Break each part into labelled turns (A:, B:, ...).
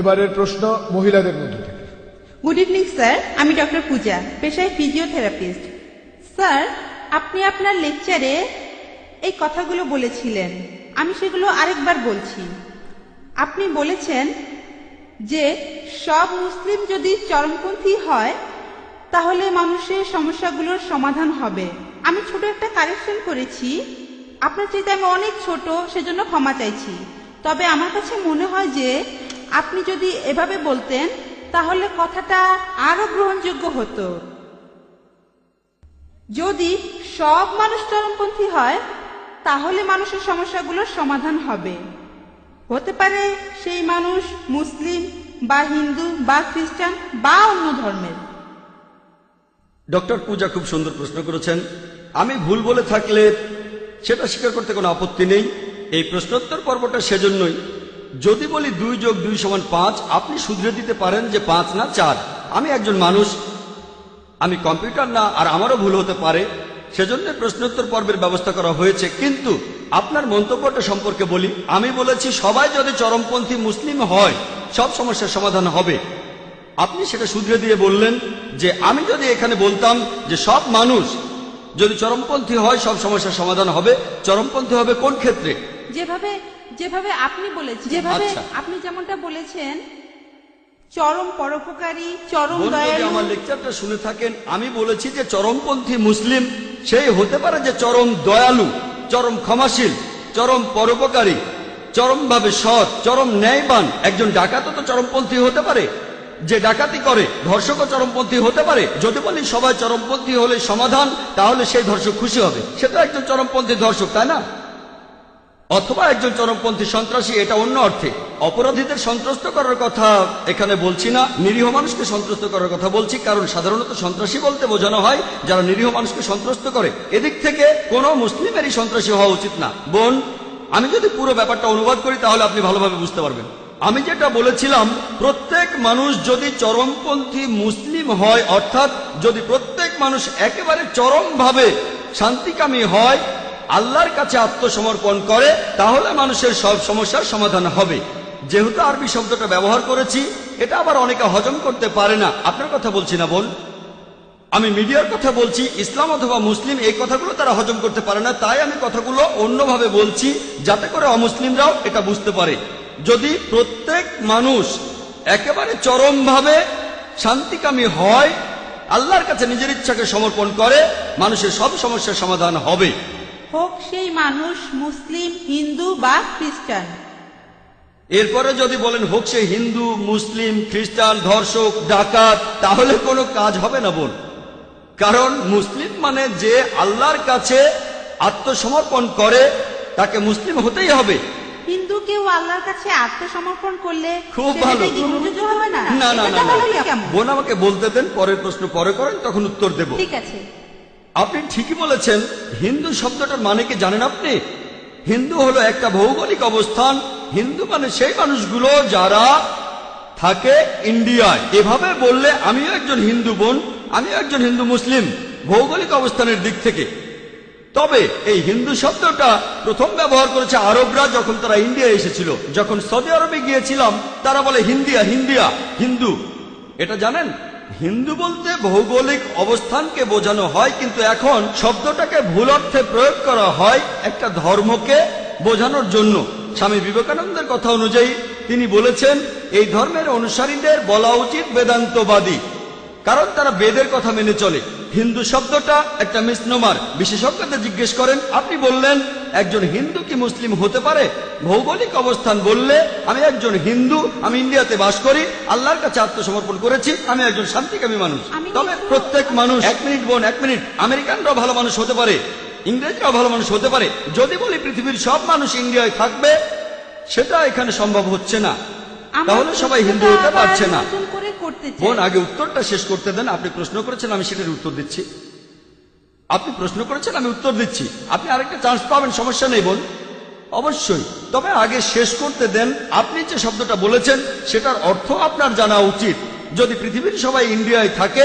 A: এবারের প্রশ্ন মহিলাদের মধ্য থেকে।
B: গুড ইভিনিং স্যার আমি ডক্টর পূজা, পেশায় ফিজিওথেরাপিস্ট স্যার আপনি আপনার লেকচারে এই কথাগুলো বলেছিলেন। আমি সেগুলো আরেকবার বলছি। আপনি বলেছেন যে সব মুসলিম যদি চরমপন্থী হয়, তাহলে মানুষের সমস্যাগুলোর সমাধান হবে। আমি ছোট একটা কারেকশন করেছি। আপনার চাইতে আমি অনেক ছোট, সেজন্য ক্ষমা চাইছি। তবে আমার কাছে মনে হয় যে আপনি যদি এভাবে বলতেন, তাহলে কথাটা আরও গ্রহণযোগ্য হতো। যদি সব মানুষ চরমপন্থী হয়, তাহলে মানুষের সমস্যাগুলোর সমাধান হবে। হতে পারে সেই মানুষ মুসলিম বা হিন্দু বা খ্রিস্টান বা অন্য ধর্মের।
C: ডক্টর পূজা খুব সুন্দর প্রশ্ন করেছেন। আমি ভুল বলে থাকলে সেটা স্বীকার করতে কোনো আপত্তি নেই। এই প্রশ্নোত্তর পর্বটা সেজন্যই। যদি বলি দুই যোগ দুই সমান পাঁচ, আপনি শুধরে দিতে পারেন যে পাঁচ না চার। আমি একজন মানুষ, আমি কম্পিউটার না, আর আমারও ভুল হতে পারে। সেজন্য প্রশ্নোত্তর পর্বের ব্যবস্থা করা হয়েছে। কিন্তু আপনার মন্তব্যটা সম্পর্কে বলি, আমি বলেছি, সবাই যদি চরমপন্থী মুসলিম হয়, সব সমস্যার সমাধান হবে। আপনি সেটা শুধরে দিয়ে বললেন যে, আমি যদি এখানে বলতাম যে সব মানুষ যদি চরমপন্থী হয়, সব সমস্যার সমাধান হবে। চরমপন্থী হবে কোন ক্ষেত্রে?
B: যেভাবে যেভাবে আপনি বলেছেন যেভাবে
C: আচ্ছা।
B: আপনি যেমনটা বলেছেন চরম পরোপকারী চরম দয়ালু।
C: আমার লেকচারটা শুনে থাকেন আমি বলেছি যে চরমপন্থী মুসলিম সেই হতে পারে যে চরম দয়ালু চরম ক্ষমাশীল চরম পরোপকারী চরমভাবে সৎ চরম ন্যায়বান একজন ডাকাতও তো চরমপন্থী হতে পারে। যে ডাকাতি করে ধর্ষকও চরমপন্থী হতে পারে। যদি বলি সবাই চরমপন্থী হলে সমাধান তাহলে সেই ধর্ষক খুশি হবে। সে তো একজন চরমপন্থী ধর্ষক তাই না? অথবা একজন চরমপন্থী সন্ত্রাসী, এটা অন্য অর্থে। অপরাধীদের সন্ত্রস্ত করার কথা এখানে বলছি না। নিরীহ মানুষকে সন্ত্রস্ত করার কথা বলছি, কারণ সাধারণত সন্ত্রাসী বলতে বোঝানো হয়, যারা নিরীহ মানুষকে সন্ত্রস্ত করে। এদিক থেকে কোনো মুসলিমেরই সন্ত্রাসী হওয়া উচিত না। বোন, আমি যদি পুরো ব্যাপারটা অনুবাদ করি, তাহলে আপনি ভালোভাবে বুঝতে পারবেন। আমি যেটা বলেছিলাম, প্রত্যেক মানুষ যদি চরমপন্থী মুসলিম হয়, অর্থাৎ যদি প্রত্যেক মানুষ একেবারে চরমভাবে শান্তিকামী হয় আল্লাহর কাছে আত্মসমর্পণ করে, তাহলে মানুষের সব সমস্যার সমাধান হবে। যেহেতু আরবি শব্দটা ব্যবহার করেছি, এটা আবার অনেকে হজম করতে পারে না। আপনার কথা বলছি না, বোন? আমি মিডিয়ার কথা বলছি, ইসলাম অথবা মুসলিম এই কথাগুলো তারা হজম করতে পারে না, তাই আমি কথাগুলো অন্যভাবে বলছি, যাতে করে অমুসলিমরাও এটা বুঝতে পারে। যদি প্রত্যেক মানুষ একেবারে চরমভাবে শান্তিকামী হয়, আল্লাহর কাছে নিজের ইচ্ছাকে সমর্পণ করে, মানুষের সব সমস্যার সমাধান হবে।
B: হোক সেই মানুষ মুসলিম হিন্দু বা খ্রিস্টান।
C: এরপরে যদি বলেন হোক সে হিন্দু মুসলিম খ্রিস্টান ধর্ষক ডাকাত তাহলে কোনো কাজ হবে না বোন। কারণ মুসলিম মানে যে আল্লাহর কাছে আত্মসমর্পণ করে তাকে মুসলিম হতেই হবে।
B: হিন্দু কেউ আল্লাহর কাছে আত্মসমর্পণ করলে
C: খুব ভালো।
B: হবে না?
C: না না বোন আমাকে বলতে দেন পরের প্রশ্ন পরে করেন তখন উত্তর দেব।
B: ঠিক আছে।
C: আপনি ঠিকই বলেছেন, হিন্দু শব্দটার মানে কি জানেন আপনি? হিন্দু হলো একটা ভৌগোলিক অবস্থান, হিন্দু মানে সেই মানুষগুলো যারা থাকে ইন্ডিয়ায়। এভাবে বললে আমিও একজন হিন্দু বোন, আমিও একজন হিন্দু মুসলিম, ভৌগোলিক অবস্থানের দিক থেকে। তবে এই হিন্দু শব্দটা প্রথম ব্যবহার করেছে আরবরা যখন তারা ইন্ডিয়া এসেছিল। যখন সৌদি আরবে গিয়েছিলাম, তারা বলে হিন্দিয়া হিন্দিয়া, হিন্দু। এটা জানেন? হিন্দু বলতে ভৌগোলিক অবস্থানকে বোঝানো হয়, কিন্তু এখন শব্দটাকে ভুল অর্থে প্রয়োগ করা হয় একটা ধর্মকে বোঝানোর জন্য। স্বামী বিবেকানন্দের কথা অনুযায়ী তিনি বলেছেন, এই ধর্মের অনুসারীদের বলা উচিত বেদান্তবাদী, কারণ তারা বেদের কথা মেনে চলে। হিন্দু শব্দটা একটা মিসনোমার। বিশেষজ্ঞদের জিজ্ঞেস করেন আপনি বললেন একজন হিন্দু কি মুসলিম হতে পারে? ভৌগোলিক অবস্থান বললে আমি একজন হিন্দু আমি ইন্ডিয়াতে বাস করি আল্লাহর কাছে আত্মসমর্পণ করেছি আমি একজন শান্তিকামী মানুষ।
B: আমি
C: তবে প্রত্যেক মানুষ এক মিনিট বোন এক মিনিট আমেরিকানরাও ভালো মানুষ হতে পারে ইংরেজরাও ভালো মানুষ হতে পারে। যদি বলি পৃথিবীর সব মানুষ ইন্ডিয়ায় থাকবে সেটা এখানে সম্ভব হচ্ছে না। তাহলে সবাই হিন্দু হতে পারছে না।
B: করতে
C: বোন আগে উত্তরটা শেষ করতে দেন, আপনি প্রশ্ন করেছেন, আমি সেটার উত্তর দিচ্ছি। আপনি প্রশ্ন করেছেন, আমি উত্তর দিচ্ছি। আপনি আরেকটা চান্স পাবেন, সমস্যা নেই বোন অবশ্যই। তবে আগে শেষ করতে দেন, আপনি যে শব্দটা বলেছেন, সেটার অর্থ আপনার জানা উচিত। যদি পৃথিবীর সবাই ইন্ডিয়ায় থাকে,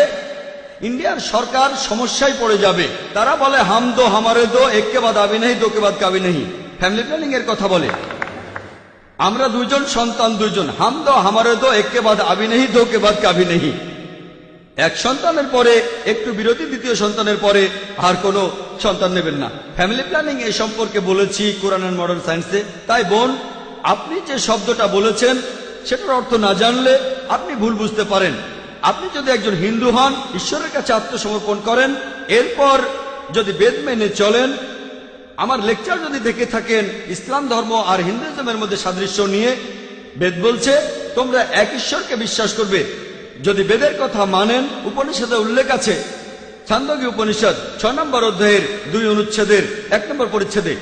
C: ইন্ডিয়ার সরকার সমস্যায় পড়ে যাবে। তারা বলে, হাম দো, হামারে দো, এককে বাদ আবি নেই দোকে বাদ কাবি নেই ফ্যামিলি প্ল্যানিং এর কথা বলে। আমরা দুজন সন্তান দুজন হাম দো, হামারে দো, একে বাদ আবি নেহি দো কে বাদ কাবি নেহি। এক সন্তানের পরে, একটু বিরতি, দ্বিতীয় সন্তানের পরে আর কোনো সন্তান নেবেন না। ফ্যামিলি প্ল্যানিং এ সম্পর্কে বলেছি কোরআন অ্যান্ড মডার্ন সায়েন্সে তাই বোন, আপনি যে শব্দটা বলেছেন, সেটার অর্থ না জানলে আপনি ভুল বুঝতে পারেন। আপনি যদি একজন হিন্দু হন, ঈশ্বরের কাছে আত্মসমর্পণ করেন, এরপর যদি বেদ মেনে চলেন আমার লেকচার যদি দেখে থাকেন, ইসলাম ধর্ম আর হিন্দুজমের মধ্যে সাদৃশ্য নিয়ে বেদ বলছে, তোমরা এক ঈশ্বরকে বিশ্বাস করবে। যদি বেদের কথা মানেন, উপনিষদে উল্লেখ আছে। ছান্দকী উপনিষদ, ছয় নম্বর অধ্যায়ের দুই অনুচ্ছেদের, এক নম্বর পরিচ্ছেদে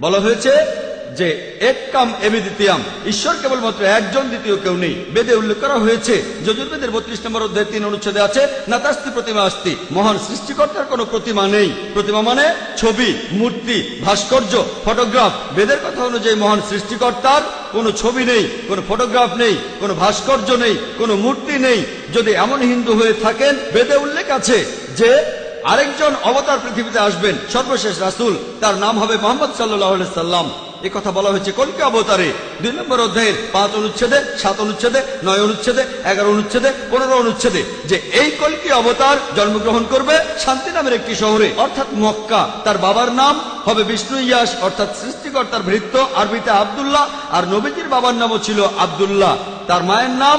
C: বলা হয়েছে যে এক কাম এমি দ্বিতীয়াম ঈশ্বর কেবলমাত্র একজন দ্বিতীয় কেউ নেই। বেদে উল্লেখ করা হয়েছে, যজুর্বেদের বত্রিশ নম্বর অধ্যায় তিন অনুচ্ছেদে আছে, নাতাস্তি প্রতিমা আস্তি। মহান সৃষ্টিকর্তার কোনো প্রতিমা নেই। প্রতিমা মানে ছবি, মূর্তি, ভাস্কর্য, ফটোগ্রাফ। বেদের কথা অনুযায়ী মহান সৃষ্টিকর্তার কোনো ছবি নেই, কোনো ফটোগ্রাফ নেই, কোনো ভাস্কর্য নেই, কোনো মূর্তি নেই। যদি এমন হিন্দু হয়ে থাকেন, বেদে উল্লেখ আছে যে আরেকজন অবতার পৃথিবীতে আসবেন, সর্বশেষ রাসুল। তার নাম হবে মোহাম্মদ সাল্লাহ সাল্লাম। এ কথা বলা হয়েছে কলকি অবতারে? দুই নম্বর অধ্যায়ের পাঁচ অনুচ্ছেদে, সাত অনুচ্ছেদে, নয় অনুচ্ছেদে, এগারো অনুচ্ছেদে, পনেরো অনুচ্ছেদে যে এই কলকি অবতার জন্মগ্রহণ করবে শান্তি নামের একটি শহরে, অর্থাৎ মক্কা। তার বাবার নাম হবে বিষ্ণু ইয়াস অর্থাৎ সৃষ্টিকর্তার ভৃত্য আরবিতে আব্দুল্লাহ, আর নবীজির বাবার নামও ছিল আব্দুল্লাহ। তার মায়ের নাম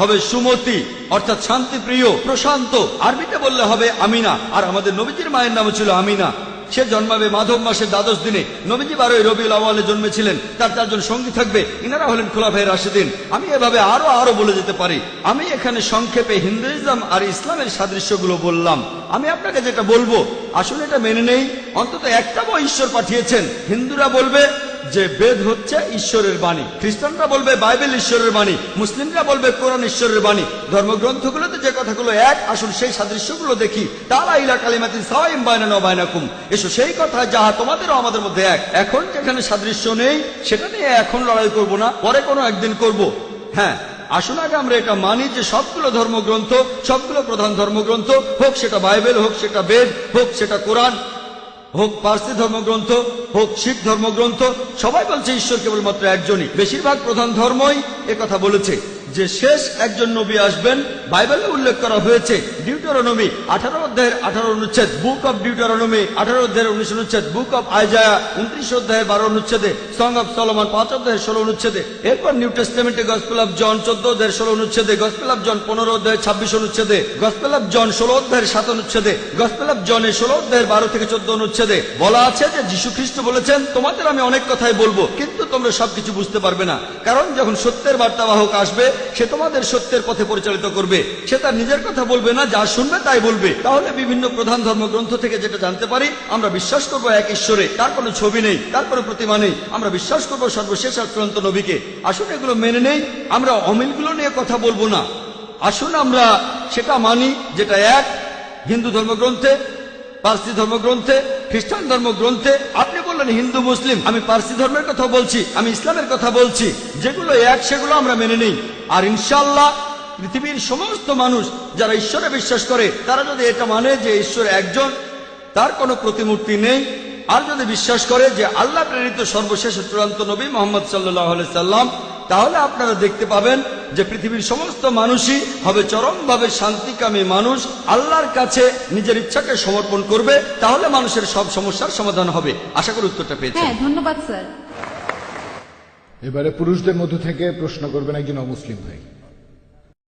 C: হবে সুমতি, অর্থাৎ শান্তিপ্রিয়, প্রশান্ত। আরবিতে বললে হবে আমিনা, আর আমাদের নবীজির মায়ের নাম ছিল আমিনা। সে জন্মাবে মাধব মাসের দ্বাদশ দিনে। নবীজি বারোই রবিউল আওয়ালে জন্মেছিলেন। তার চারজন সঙ্গী থাকবে। ইনারা হলেন খোলাফাই রাশিদিন। আমি এভাবে আরও আরও বলে যেতে পারি। আমি এখানে সংক্ষেপে হিন্দুইজম আর ইসলামের সাদৃশ্যগুলো বললাম। আমি আপনাকে যেটা বলব, আসলে এটা মেনে নেই। অন্তত একটা বই ঈশ্বর পাঠিয়েছেন। হিন্দুরা বলবে যে বেদ হচ্ছে ঈশ্বরের বাণী। খ্রিস্টানরা বলবে বাইবেল ঈশ্বরের বাণী, মুসলিমরা বলবে কোরআন ঈশ্বরের বাণী। ধর্মগ্রন্থগুলোতে যে কথাগুলো এক, আসল সেই সাদৃশ্যগুলো দেখি। তারা ইলা ন বাইনাকুম। এসো সেই কথা যাহা তোমাদেরও আমাদের মধ্যে এক। এখন যেখানে সাদৃশ্য নেই, সেটা নিয়ে এখন লড়াই করব না, পরে কোনো একদিন করব। হ্যাঁ আসুন আগে আমরা এটা মানি যে সবগুলো ধর্মগ্রন্থ, সবগুলো প্রধান ধর্মগ্রন্থ, হোক সেটা বাইবেল, হোক সেটা বেদ, হোক সেটা কোরআন হোক পার্সি ধর্মগ্রন্থ, হোক শিখ ধর্মগ্রন্থ, সবাই বলছে ঈশ্বর কেবলমাত্র একজনই। বেশিরভাগ প্রধান ধর্মই কথা বলেছে। যে শেষ একজন নবী আসবেন, বাইবেলে উল্লেখ করা হয়েছে, ডিউটারনমি আঠারো অধ্যায়ের আঠারো অনুচ্ছেদ, বুক অফ ডিউটারনমি আঠারো অধ্যায়ের উনিশ অনুচ্ছেদ, বুক অফ আইজায়া উনত্রিশ অধ্যায়ের বারো অনুচ্ছেদে, সং অফ সলমান পাঁচ অধ্যায়ের ষোলো অনুচ্ছেদে, এরপর নিউ টেস্টামেন্টে গসপেল অফ জন চোদ্দ অধ্যায়ের ষোলো অনুচ্ছেদে, গসপেল অফ জন পনেরো অধ্যায়ের ছাব্বিশ অনুচ্ছেদে, গসপেল অফ জন ষোলো অধ্যায়ের সাত অনুচ্ছেদে, গসপেল অফ জনের ষোলো অধ্যায়ের বারো থেকে চোদ্দ অনুচ্ছেদে, বলা আছে যে যীশু খ্রিস্ট বলেছেন, তোমাদের আমি অনেক কথাই বলব, কিন্তু তোমরা সবকিছু বুঝতে পারবে না। কারণ যখন সত্যের বার্তাবাহক আসবে সে তোমাদের সত্যের পথে পরিচালিত করবে। সে তার নিজের কথা বলবে না, যা শুনবে তাই বলবে। তাহলে বিভিন্ন প্রধান ধর্মগ্রন্থ থেকে যেটা জানতে পারি, আমরা বিশ্বাস করব এক ঈশ্বরে। তার কোনো ছবি নেই, তার কোনো প্রতিমা নেই। আমরা বিশ্বাস করব সর্বশেষ আর চূড়ান্ত নবীকে। আসুন এগুলো মেনে নেই, আমরা অমিলগুলো নিয়ে কথা বলব না। আসুন আমরা সেটা মানি, যেটা এক, হিন্দু ধর্মগ্রন্থে, পার্সি ধর্মগ্রন্থে, খ্রিস্টান ধর্মগ্রন্থে। আপনি বললেন হিন্দু, মুসলিম, আমি পার্সি ধর্মের কথা বলছি, আমি ইসলামের কথা বলছি। যেগুলো এক, সেগুলো আমরা মেনে নেই। আর ইনশাল্লাহ পৃথিবীর সমস্ত মানুষ যারা ঈশ্বরে বিশ্বাস করে, তারা যদি এটা মানে যে ঈশ্বর একজন, তার কোনো প্রতিমূর্তি নেই। আর যদি বিশ্বাস করে যে আল্লাহ প্রেরিত সর্বশেষ চূড়ান্ত নবী মোহাম্মদ সাল্লাহ সাল্লাম, তাহলে আপনারা দেখতে পাবেন যে পৃথিবীর সমস্ত মানুষই হবে চরমভাবে শান্তিকামী মানুষ। আল্লাহর কাছে নিজের ইচ্ছাকে সমর্পণ করবে, তাহলে মানুষের সব সমস্যার সমাধান হবে। আশা করি উত্তরটা পেয়েছেন।
D: হ্যাঁ ধন্যবাদ, স্যার।
A: এবারে পুরুষদের মধ্যে থেকে প্রশ্ন করবেন একজন অমুসলিম ভাই।